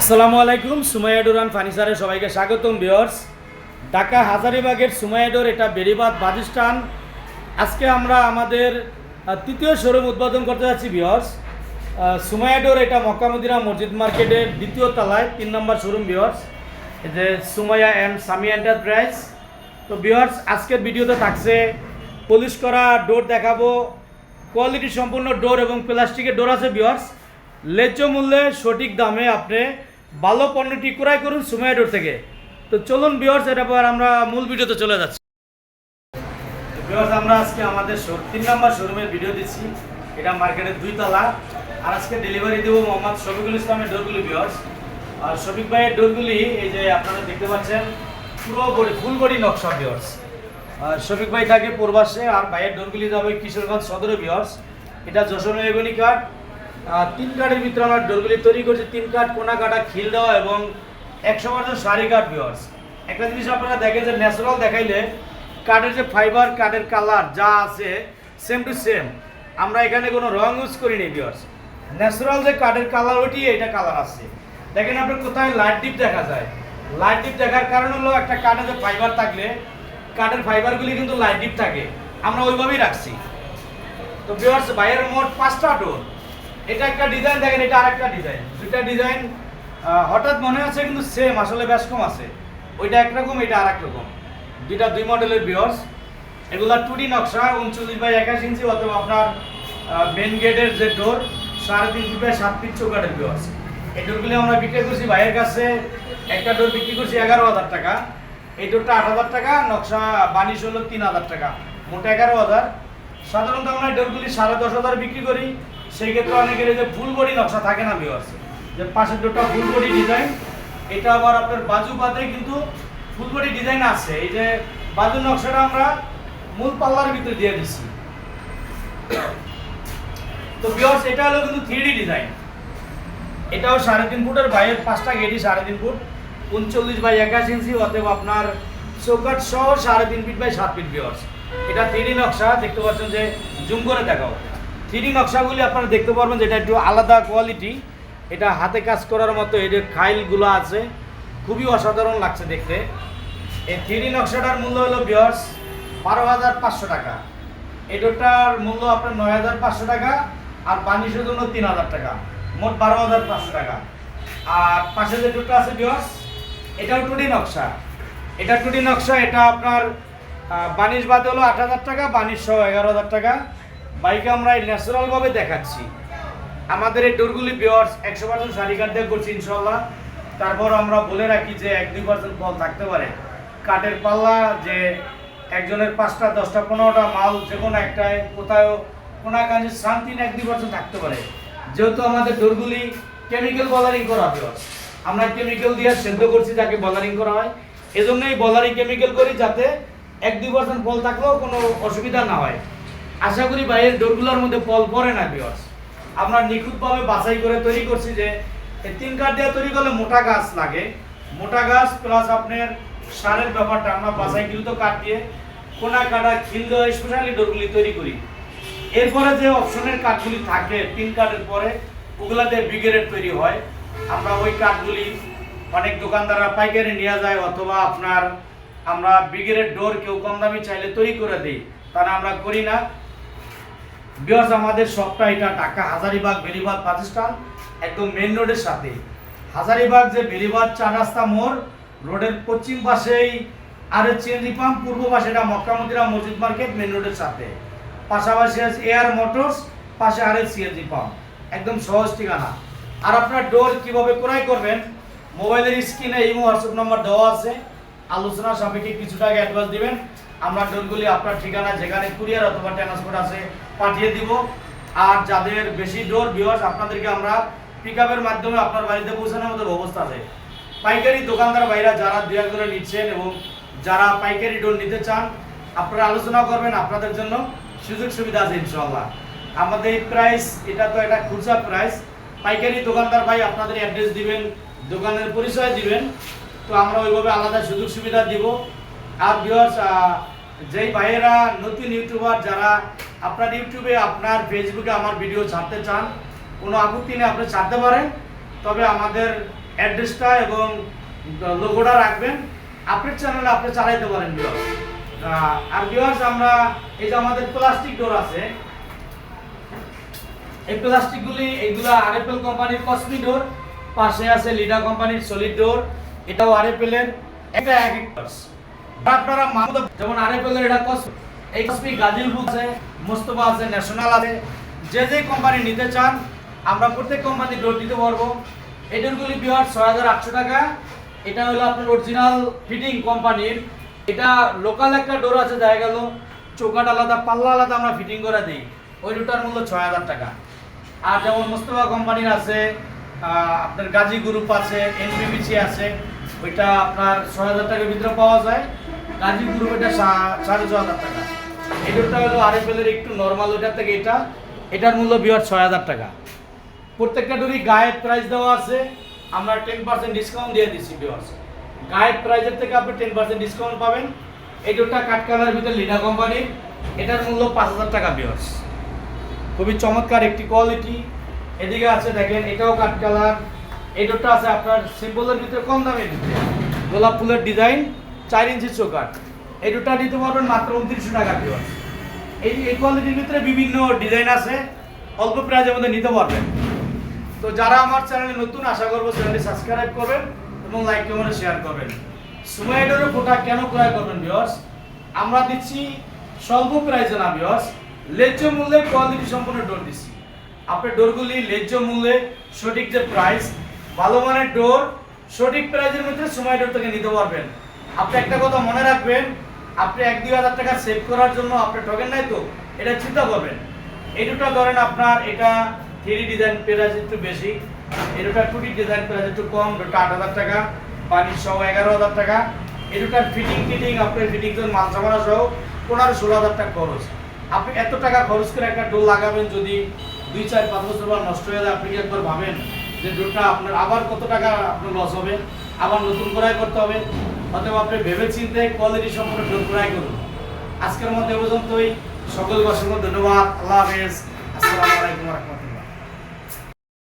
আসসালামু আলাইকুম, সুমাইয়া ডোরান ফার্নিচারে সবাইকে স্বাগতম বিয়র্স ঢাকা হাজারিবাগের সুমাইয়া ডোর, এটা বেরিবাদ বাজিস্টান আজকে আমরা আমাদের তৃতীয় শোরুম উদ্বোধন করতে যাচ্ছি বিয়র্স সুমাইয়া ডোর, এটা মক্কামদিনা মসজিদ মার্কেটের দ্বিতীয় তলায়, তিন নম্বর শোরুম বিয়র্স যে সুমাইয়া অ্যান্ড সামি এন্টারপ্রাইজ। তো বিয়র্স আজকের ভিডিওতে থাকছে পলিশ করা ডোর দেখাবো। কোয়ালিটি সম্পূর্ণ ডোর এবং প্লাস্টিকের ডোর আছে বিয়ার্স ন্যায্য মূল্যে সঠিক দামে আপনি ভালো পণ্যটি ক্রয় করুন সুমাইয়া ডোর থেকে। তো চলুন বিয়ার্স এটা পর আমরা মূল ভিডিওতে চলে যাচ্ছি। বিয়ার্স আমরা আজকে আমাদের তিন নম্বর শোরুমের ভিডিও দিচ্ছি। এটা মার্কেটের দুই তলা আর আজকে ডেলিভারি দেবো মোহাম্মদ শফিকুল ইসলামের ডোরগুলি বিয়ার্স আর শফিক ভাইয়ের ডোরগুলি এই যে আপনারা দেখতে পাচ্ছেন, পুরো বডি ফুল বডি নকশা বিয়ার্স আর শফিক ভাই থাকে পূর্বাসে, আর ভাইয়ের ডোরগুলি যাবে কিশোরগঞ্জ সদরে বিয়ার্স এটা যশোর এগনি কাঠ। তিন কাঠের ভিতরে আমরা ডোরগুলি তৈরি করছি। তিন কাঠ, কোনা কাটা, খিল দেওয়া এবং একশো পার্সেন্ট শাড়ি কাঠ বিয়ার্স একটা জিনিস আপনারা দেখেন যে ন্যাচারাল দেখাইলে কাঠের যে ফাইবার কাঠের কালার যা আছে সেম টু সেম আমরা এখানে কোনো রং ইউজ করিনি বিয়ার্স ন্যাচারাল যে কাঠের কালার ওইটি এটা কালার আছে। দেখেন আপনার কোথায় লাইট ডিপ দেখা যায়। লাইট ডিপ দেখার কারণ হলো একটা কাঠের যে ফাইবার থাকলে, কাঠের ফাইবারগুলি কিন্তু লাইট ডিপ থাকে। আমরা ওইভাবেই রাখছি। তো ভিউয়ার্স বাইরের মোট পাঁচটা ডোর এটা একটা ডিজাইন দেখেন এটা আরেকটা ডিজাইন দুইটা ডিজাইন হঠাৎ মনে হচ্ছে কিন্তু সেম আসলে বেশ কম আছে। ওইটা একরকম, এটা আরেক রকম দুইটা দুই মডেলের ভিউয়ার্স এগুলা টুডি নকশা, উনচল্লিশ বাই একাশ ইঞ্চি অথবা আপনার মেন গেটের যে ডোর সাড়ে তিন ফিট বাই সাত ফিট চৌকাটের ভিউয়ার্স এই ডোরগুলি আমরা বিক্রি করছি ভাইয়ের কাছে। একটা ডোর বিক্রি করছি এগারো হাজার টাকা। এই ডোরটা আট হাজার টাকা, নকশা বানিশ হলো তিন হাজার টাকা। মোট এগারো হাজার। সাধারণত আমরা ডোরগুলি সাড়ে দশ হাজার বিক্রি করি। সেই ক্ষেত্রে অনেকের যে ফুল বডি নকশা থাকে না ভিউয়ার্স যে পাশের দুটো ফুল বডি ডিজাইন এটা আবার আপনার বাজু পাতে কিন্তু ফুল বডি ডিজাইন আছে। এই যে বাজু নকশাটা আমরা মূল পাল্লার ভিতরে দিয়ে দিচ্ছি তো ভিউয়ার্স এটা হলো কিন্তু থ্রি ডিজাইন এটাও সাড়ে তিন ফুটের বাইরের, পাঁচটা গেটই সাড়ে তিন ফুট। উনচল্লিশ বাই একাশ ইঞ্চি, অতএব আপনার চৌকাট সহ সাড়ে তিন ফিট বাই সাত ফিট ভিওর্স এটা থ্রি নকশা, দেখতে পাচ্ছেন যে জুম করে দেখা দেখাও। থ্রি নকশাগুলি আপনারা দেখতে পারবেন যে এটা একটু আলাদা কোয়ালিটি এটা হাতে কাজ করার মতো এই যে খাইলগুলো আছে, খুবই অসাধারণ লাগছে দেখতে। এই থ্রি নকশাটার মূল্য হলো ভিওর্স বারো হাজার পাঁচশো টাকা। এটার মূল্য আপনার নয় হাজার পাঁচশো টাকা, আর বানিশের জন্য তিন হাজার টাকা। মোট বারো হাজার পাঁচশো টাকা। আর পাশে যে দুটো আছে বিয়স এটাও টুডি নকশা। এটা টুডি নকশা, এটা আপনার বানিশ বাদে হলো আট হাজার টাকা, বানিশ সহ এগারো হাজার টাকা। বাইকে আমরা ন্যাচারালভাবে দেখাচ্ছি। আমাদের এই ডোরগুলি বিয়ার্স একশো পার্সেন্ট শাড়ি দিয়ে করছি ইনশাল্লাহ তারপর আমরা বলে রাখি যে এক দুই পার্সেন্ট ফল থাকতে পারে। কাঠের পাল্লা যে একজনের পাঁচটা, দশটা, পনেরোটা মাল যে কোনো একটায় কোথাও কোনো কাজে শান্তি এক দুই পার্সেন্ট থাকতে পারে। যেহেতু আমাদের ডোরগুলি কেমিক্যাল বলারিং করা হয় আমরা কেমিক্যাল দিয়ে সেদ্ধ করছি যাকে বলারিং করা হয়। এজন্যই বলারিং কেমিক্যাল করি যাতে এক দুই পার্সেন্ট ফল থাকলেও কোনো অসুবিধা না হয়। আশা করি বাইরের ডোরগুলোর মধ্যে ফল পড়ে না বিয়ার্স আমরা নিখুঁতভাবে বাছাই করে তৈরি করছি যে, এই তিন কাঠ দিয়ে তৈরি করলে মোটা গাছ লাগে। মোটা গাছ প্লাস আপনার সারের ব্যাপারটা, আমরা বাছাইকৃত কাঠ দিয়ে কোনা কাটা, খিল দেওয়া স্পেশালি ডোরগুলি তৈরি করি। এরপরে যে অপশনের কাঠগুলি থাকে, তিন কাঠের পরে, ওগুলাতে ব্রিগেডের তৈরি হয়। আমরা ওই কাঠগুলি অনেক দোকানদাররা পাইকারি নিয়ে যায়, অথবা আপনার আমরা ব্রিগেডের ডোর কেউ কম দামি চাইলে তৈরি করে দিই। তারা আমরা করি না। বিকজ আমাদের সবটা এটা ঢাকা হাজারিবাগ বেরিবাগ পাকিস্তান একদম মেন রোডের সাথে। হাজারিবাগ যে বেরিবাগ চার রাস্তা মোড়, রোডের পশ্চিম পাশেই আর চিংড়ি পাম্প পূর্ব পাশে এটা মক্কা মদিনা মসজিদ মার্কেট মেন রোডের সাথে। পাশাপাশি আছে এয়ার মোটরস পাশে আর সিএনজি পাম্প একদম সহজ ঠিকানা। আর আপনার ডোর কীভাবে ক্রয় করবেন, মোবাইলের স্ক্রিনে এই হোয়াটসঅ্যাপ নম্বর দেওয়া আছে। আলোচনা সাপেক্ষে কিছু টাকা অ্যাডভান্স দিবেন। আমরা ডোরগুলি আপনার ঠিকানা যেখানে কুরিয়ার অথবা ট্রান্সপোর্ট আছে পাঠিয়ে দিব। আর যাদের বেশি ডোর বিহস আপনাদেরকে আমরা পিক মাধ্যমে আপনার বাড়িতে পৌঁছানোর মতো ব্যবস্থা আছে। পাইকারি দোকানদার ভাইরা যারা দু করে নিচ্ছেন এবং যারা পাইকারি ডোর নিতে চান, আপনারা আলোচনা করবেন আপনাদের জন্য। সুযোগ সুবিধা আছে ইনশাল্লাহ আমাদের এই প্রাইস এটা তো একটা খুচরা প্রাইস পাইকারি দোকানদার ভাই আপনাদের অ্যাড্রেস দিবেন, দোকানের পরিচয় দিবেন। তো আমরা ওইভাবে আলাদা সুযোগ সুবিধা দিব। আর ভিউয়ার্স যেই ভাইয়েরা নতুন ইউটিউবার যারা আপনার ইউটিউবে, আপনার ফেসবুকে আমার ভিডিও ছাড়তে চান, কোনো আপত্তি নেই, আপনি ছাড়তে পারেন। তবে আমাদের অ্যাড্রেসটা এবং লোগোটা রাখবেন। আপনার চ্যানেলে আপনি চালাইতে পারেন আর ভিউয়ার্স আমরা এই যে আমাদের প্লাস্টিক ডোর আছে, এই প্লাস্টিকগুলি এইগুলা আরএফএল কোম্পানির কসমি ডোর পাশে আছে লিডা কোম্পানির সলিড ডোর এটাও আরএফএল এর। এটা এক। আপনারা যেমন আরএফএল এর এটা কসমি এই কসমি গাজিল বুক আছে, মোস্তফা আছে ন্যাশনাল আছে, যে যে কোম্পানি নিতে চান, আমরা প্রত্যেক কোম্পানি ডোর দিতে পারব। এই ডোরগুলি বিহার ছয় হাজার আটশো টাকা। এটা হলো আপনার অরিজিনাল ফিটিং কোম্পানির এটা লোকাল একটা ডোর আছে, দেখা গেল। চৌকাট আলাদা, পাল্লা আলাদা আমরা ফিটিং করে দিই। ওই ডোরটার মূল্য ছয় হাজার টাকা। আর যেমন মোস্তফা কোম্পানির আছে আপনার গাজী গ্রুপ আছে এনবিবিসি আছে, ওইটা আপনার ছয় হাজার টাকার ভিতরে পাওয়া যায়। গাজী গ্রুপ এটা সাড়ে ছ হাজার টাকা। ডোরটা হলো আরএফএল এর একটু নর্মাল ওইটার থেকে এটা, এটার মূল্য বিহার ছয় হাজার টাকা। প্রত্যেকটা ডোরই গায়ের প্রাইস দেওয়া আছে, আমরা টেন পার্সেন্ট ডিসকাউন্ট দিয়ে দিচ্ছি বিহার্স গায়ের প্রাইসের থেকে আপনি টেন পার্সেন্ট ডিসকাউন্ট পাবেন। এই ডোরটা কাঠ কালার ভিতরে লিডা কোম্পানির এটার মূল্য পাঁচ হাজার টাকা বিহার্স খুবই চমৎকার একটি কোয়ালিটি এদিকে আছে দেখেন, এটাও কাঠ কালার এই ডোরটা আছে আপনার সিম্পলের ভিতরে কম দামের ভিতরে। গোলাপ ফুলের ডিজাইন চার ইঞ্চি চোকাট এই ডোরটা নিতে পারবেন মাত্র উনত্রিশশো টাকা বিহার্স এই এই কোয়ালিটির ভিতরে বিভিন্ন ডিজাইন আছে, অল্প প্রাইজের মধ্যে নিতে পারবেন। তো যারা আমার চ্যানেলে নতুন, আশা করব চ্যানেলটি সাবস্ক্রাইব করবেন এবং লাইক কমেন্ট শেয়ার করবেন। সুমাইডোরের ফোটা কেন ক্রয় করবেন ভিউয়ার্স আমরা দিচ্ছি স্বল্প প্রাইজে না ভিউয়ার্স ন্যায্য মূল্যে কোয়ালিটি সম্পূর্ণ ডোর দিচ্ছি। আপনার ডোরগুলি ন্যায্য মূল্যে, সঠিক যে প্রাইস ভালো মানের ডোর সঠিক প্রাইজের মধ্যে সময় ডোর থেকে নিতে পারবেন। আপনি একটা কথা মনে রাখবেন আপনি এক দুই হাজার টাকা সেভ করার জন্য আপনি ঠকেন নাই তো, এটা চিন্তা করবেন। এই দুটো ধরেন আপনার এটা থ্রি ডিজাইন প্রাইস একটু বেশি, এই দুটা টু ডিজাইন প্রাইস একটু কম, দুটো আট হাজার টাকা, পানির সহ এগারো হাজার টাকা। এই দুটার ফিটিং টিটিং, আপনার ফিটিং মাল সামানা সহ পনেরো ষোলো হাজার টাকা খরচ। আপনি এত টাকা খরচ করে একটা ডোল লাগাবেন যদি দুই, চার, পাঁচ বছর পর নষ্ট হয়ে যায়, আপনি কি একবার ভাবেন যে ডোলটা আপনার আবার কত টাকা আপনার লস হবে? আবার নতুন করাই করতে হবে? অতএব আপনি ভেবে চিন্তে কোয়ালিটি সম্পূর্ণ ক্রয় করাই করুন। আজকের মধ্যে পর্যন্তই। সকলকে অসংখ্য ধন্যবাদ। আল্লাহ হাফেজ। আসসালামু আলাইকুম